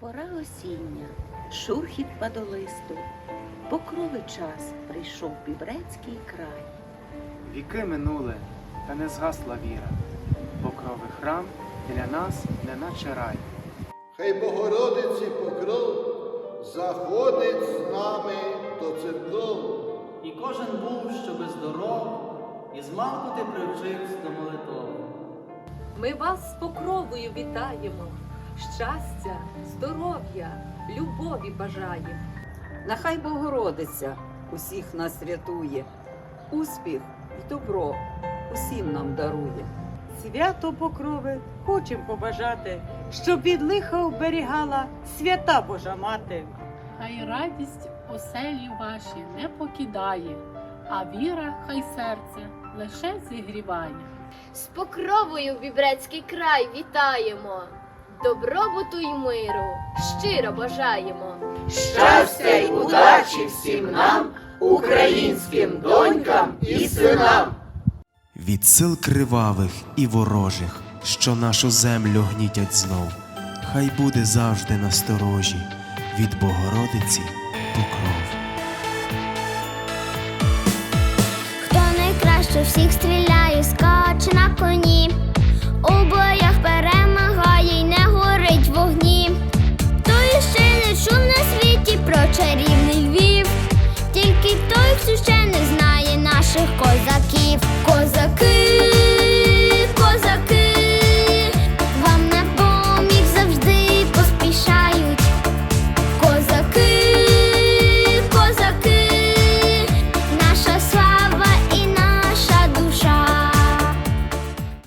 Пора осіння, шурхіт падолисту, покрови час прийшов бібрецький край. Віки минули, та не згасла віра. Покрови храм для нас неначе рай. Хай Богородиці покров заходить з нами до церков. І кожен був, щоби здоров, і змалку ти привчився до молитов. Ми вас з покровою вітаємо, щастя, здоров'я, любові бажаємо. Нехай Богородиця усіх нас рятує, успіх і добро усім нам дарує. Свято покрови хочем побажати, щоб від лиха оберігала свята Божа мати. Хай радість оселі ваші не покидає, а віра хай серце лише зігріває. З покровою в Бібрецький край вітаємо. Добробуту й миру щиро бажаємо. Щастя й удачі всім нам, українським донькам і синам. від сил кривавих і ворожих, що нашу землю гнітять знов, хай буде завжди насторожі від Богородиці покров. Хто найкраще всіх стріляє